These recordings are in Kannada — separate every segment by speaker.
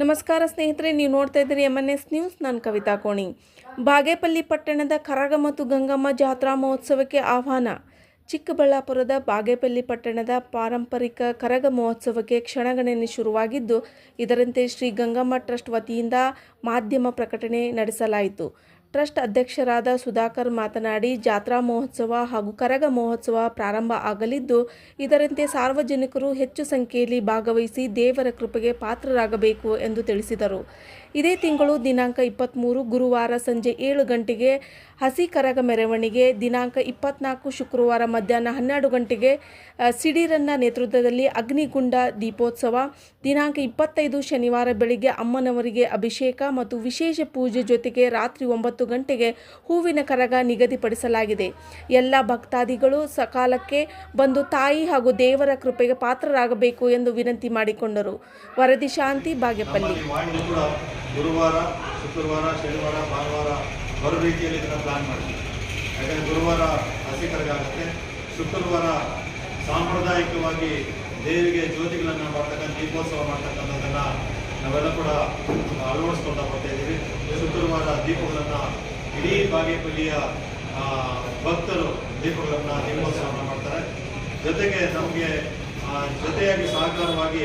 Speaker 1: ನಮಸ್ಕಾರ ಸ್ನೇಹಿತರೆ, ನೀವು ನೋಡ್ತಾ ಇದ್ದೀರಿ ಎಂ ಎನ್ ಎಸ್ ನ್ಯೂಸ್ ನಾನು ಕವಿತಾ ಕೋಣಿ. ಬಾಗೇಪಲ್ಲಿ ಪಟ್ಟಣದ ಕರಗ ಮತ್ತು ಗಂಗಮ್ಮ ಜಾತ್ರಾ ಮಹೋತ್ಸವಕ್ಕೆ ಆಹ್ವಾನ. ಚಿಕ್ಕಬಳ್ಳಾಪುರದ ಬಾಗೇಪಲ್ಲಿ ಪಟ್ಟಣದ ಪಾರಂಪರಿಕ ಕರಗ ಮಹೋತ್ಸವಕ್ಕೆ ಕ್ಷಣಗಣನೆ ಶುರುವಾಗಿದ್ದು, ಇದರಂತೆ ಶ್ರೀ ಗಂಗಮ್ಮ ಟ್ರಸ್ಟ್ ವತಿಯಿಂದ ಮಾಧ್ಯಮ ಪ್ರಕಟಣೆ ನಡೆಸಲಾಯಿತು. ಟ್ರಸ್ಟ್ ಅಧ್ಯಕ್ಷರಾದ ಸುಧಾಕರ್ ಮಾತನಾಡಿ, ಜಾತ್ರಾ ಮಹೋತ್ಸವ ಹಾಗೂ ಕರಗ ಮಹೋತ್ಸವ ಪ್ರಾರಂಭ ಆಗಲಿದ್ದು, ಇದರಂತೆ ಸಾರ್ವಜನಿಕರು ಹೆಚ್ಚು ಸಂಖ್ಯೆಯಲ್ಲಿ ಭಾಗವಹಿಸಿ ದೇವರ ಕೃಪೆಗೆ ಪಾತ್ರರಾಗಬೇಕು ಎಂದು ತಿಳಿಸಿದರು. ಇದೇ ತಿಂಗಳು ದಿನಾಂಕ ಇಪ್ಪತ್ತ್ಮೂರು ಗುರುವಾರ ಸಂಜೆ ಏಳು ಗಂಟೆಗೆ ಹಸಿ ಕರಗ ಮೆರವಣಿಗೆ ದಿನಾಂಕ ಇಪ್ಪತ್ನಾಲ್ಕು ಶುಕ್ರವಾರ ಮಧ್ಯಾಹ್ನ ಹನ್ನೆರಡು ಗಂಟೆಗೆ ಸಿಡಿರನ್ನ ನೇತೃತ್ವದಲ್ಲಿ ಅಗ್ನಿಗುಂಡ ದೀಪೋತ್ಸವ. ದಿನಾಂಕ ಇಪ್ಪತ್ತೈದು ಶನಿವಾರ ಬೆಳಿಗ್ಗೆ ಅಮ್ಮನವರಿಗೆ ಅಭಿಷೇಕ ಮತ್ತು ವಿಶೇಷ ಪೂಜೆ ಜೊತೆಗೆ ರಾತ್ರಿ ಒಂಬತ್ತು ಗಂಟೆಗೆ ಹೂವಿನ ಕರಗ ನಿಗದಿಪಡಿಸಲಾಗಿದೆ. ಎಲ್ಲ ಭಕ್ತಾದಿಗಳು ಸಕಾಲಕ್ಕೆ ಬಂದು ತಾಯಿ ಹಾಗೂ ದೇವರ ಕೃಪೆಗೆ ಪಾತ್ರರಾಗಬೇಕು ಎಂದು ವಿನಂತಿ ಮಾಡಿಕೊಂಡರು. ವರದಿ ಶಾಂತಿ ಬಾಗೇಪಲ್ಲಿ.
Speaker 2: ಗುರುವಾರ, ಶುಕ್ರವಾರ, ಶನಿವಾರ, ಭಾನುವಾರ ಬರೋ ರೀತಿಯಲ್ಲಿ ಇದನ್ನು ಪ್ಲಾನ್ ಮಾಡ್ತೀವಿ. ಯಾಕಂದರೆ ಗುರುವಾರ ಹಸಿ ಕರಗಾಗುತ್ತೆ ಶುಕ್ರವಾರ ಸಾಂಪ್ರದಾಯಿಕವಾಗಿ ದೇವಿಗೆ ಜ್ಯೋತಿಗಳನ್ನು ಮಾಡ್ತಕ್ಕಂಥ ದೀಪೋತ್ಸವ ಮಾಡ್ತಕ್ಕಂಥದ್ದನ್ನು ನಾವೆಲ್ಲ ಕೂಡ ಅಳವಡಿಸ್ಕೊಳ್ತಾ ಬರ್ತಾ ಇದ್ದೀವಿ. ಶುಕ್ರವಾರ ದೀಪಗಳನ್ನು ಇಡೀ ಬಾಗೇಪಲ್ಲಿಯ ಭಕ್ತರು ದೀಪಗಳನ್ನು ದೀಪೋತ್ಸವವನ್ನು ಮಾಡ್ತಾರೆ. ಜೊತೆಗೆ ನಮಗೆ ಜೊತೆಯಾಗಿ ಸಹಕಾರವಾಗಿ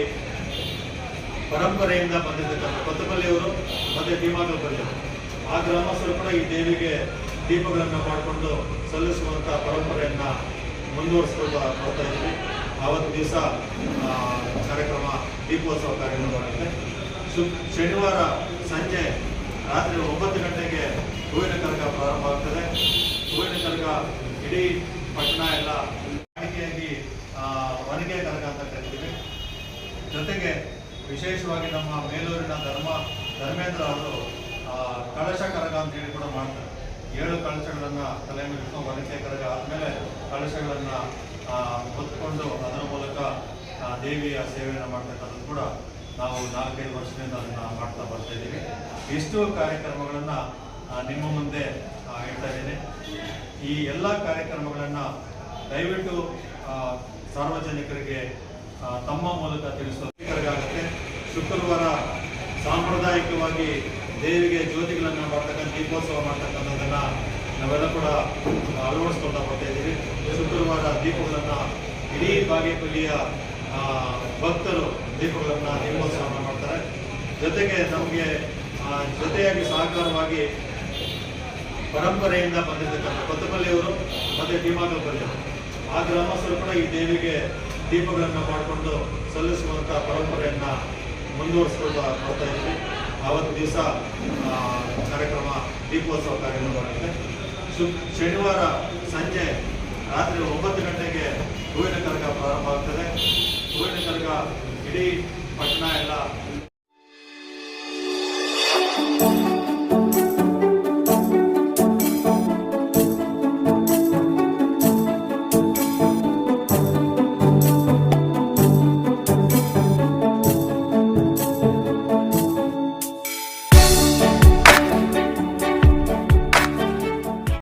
Speaker 2: ಪರಂಪರೆಯಿಂದ ಬಂದಿರ್ತಕ್ಕಂಥ ಕೊತ್ತಪಲ್ಲಿಯವರು ಮತ್ತು ಭೀಮಾಗಲ್ಪಲ್ಲಿಯವರು ಆ ಗ್ರಾಮಸ್ಥರು ಕೂಡ ಈ ದೇವಿಗೆ ದೀಪಗಳನ್ನು ಮಾಡಿಕೊಂಡು ಸಲ್ಲಿಸುವಂಥ ಪರಂಪರೆಯನ್ನು ಮುಂದುವರಿಸ್ಕೊಳ್ತಾ ಬರ್ತಾ ಇದ್ದೀವಿ. ಆವತ್ತು ದಿವಸ ಕಾರ್ಯಕ್ರಮ ದೀಪೋತ್ಸವ ಕಾರ್ಯಕ್ರಮ ಆಗುತ್ತೆ. ಶು ಶನಿವಾರ ಸಂಜೆ ರಾತ್ರಿ ಒಂಬತ್ತು ಗಂಟೆಗೆ ಹೂವಿನ ಕರಗ ಪ್ರಾರಂಭ ಆಗ್ತದೆ. ಹೂವಿನ ಕರಗ ಇಡೀ ಪಟ್ಟಣ ಎಲ್ಲ ಕಾಣಿಕೆಯಾಗಿ ಒನಗೆ ಕರಗ ಅಂತ ಕರಿತೀವಿ. ಜೊತೆಗೆ ವಿಶೇಷವಾಗಿ ನಮ್ಮ ಮೇಲೂರಿನ ಧರ್ಮ, ಧರ್ಮೇಂದ್ರ ಅವರು ಕಳಶ ಕರಗ ಅಂತ ಹೇಳಿ ಕೂಡ ಮಾಡ್ತಾರೆ. ಏಳು ಕಳಶಗಳನ್ನು ತಲೆ ಮೇಲೆ ಒನಕೆ ಕರಗ ಆದಮೇಲೆ ಕಳಶಗಳನ್ನು ಹೊತ್ಕೊಂಡು ಅದರ ಮೂಲಕ ದೇವಿಯ ಸೇವೆಯನ್ನು ಮಾಡ್ತಕ್ಕಂಥದ್ದು ಕೂಡ ನಾವು ನಾಲ್ಕೈದು ವರ್ಷದಿಂದ ಅದನ್ನು ಮಾಡ್ತಾ ಬರ್ತಾ ಇದ್ದೀವಿ. ಇಷ್ಟು ಕಾರ್ಯಕ್ರಮಗಳನ್ನು ನಿಮ್ಮ ಮುಂದೆ ಹೇಳ್ತಾ ಇದ್ದೀನಿ. ಈ ಎಲ್ಲ ಕಾರ್ಯಕ್ರಮಗಳನ್ನು ದಯವಿಟ್ಟು ಸಾರ್ವಜನಿಕರಿಗೆ ತಮ್ಮ ಮೂಲಕ ತಿಳಿಸೋದಕ್ಕಾಗುತ್ತೆ ಶುಕ್ರವಾರ ಸಾಂಪ್ರದಾಯಿಕವಾಗಿ ದೇವಿಗೆ ಜ್ಯೋತಿಗಳನ್ನು ಮಾಡ್ತಕ್ಕಂಥ ದೀಪೋತ್ಸವ ಮಾಡ್ತಕ್ಕಂಥದ್ದನ್ನ ನಾವೆಲ್ಲ ಕೂಡ ಅಳವಡಿಸ್ಕೊಳ್ತಾ ಬರ್ತಾ ಇದ್ದೀವಿ. ಶುಕ್ರವಾರ ದೀಪಗಳನ್ನು, ಇಡೀ ಬಾಗೇಪಲ್ಲಿಯ ಭಕ್ತರು ದೀಪಗಳನ್ನು ದೀಪೋತ್ಸವವನ್ನು ಮಾಡ್ತಾರೆ. ಜೊತೆಗೆ ನಮಗೆ ಜೊತೆಯಾಗಿ ಸಹಕಾರವಾಗಿ ಪರಂಪರೆಯಿಂದ ಬಂದಿರ್ತಕ್ಕಂಥ ಕೊತ್ತಪಲ್ಲಿಯವರು ಮತ್ತೆ ಭೀಮಾಗಲ್ಪಲ್ಲಿಯವರು ಆ ಗ್ರಾಮಸ್ಥರು ಕೂಡ ಈ ದೇವಿಗೆ ದೀಪಗಳನ್ನು ಮಾಡಿಕೊಂಡು ಸಲ್ಲಿಸುವಂಥ ಪರಂಪರೆಯನ್ನ ಮುಂದುವರಿಸ್ಕೊಳ್ತಾ ಬರ್ತಾ ಆವತ್ತು ದಿವಸ ಕಾರ್ಯಕ್ರಮ ದೀಪೋತ್ಸವ ಕಾರ್ಯಕ್ರಮ ಆಗುತ್ತೆ ಶು ಶನಿವಾರ ಸಂಜೆ ರಾತ್ರಿ ಒಂಬತ್ತು ಗಂಟೆಗೆ ಹೂವಿನ ಕರಗ ಪ್ರಾರಂಭ ಆಗ್ತದೆ. ಹೂವಿನ ಕರಗ ಇಡೀ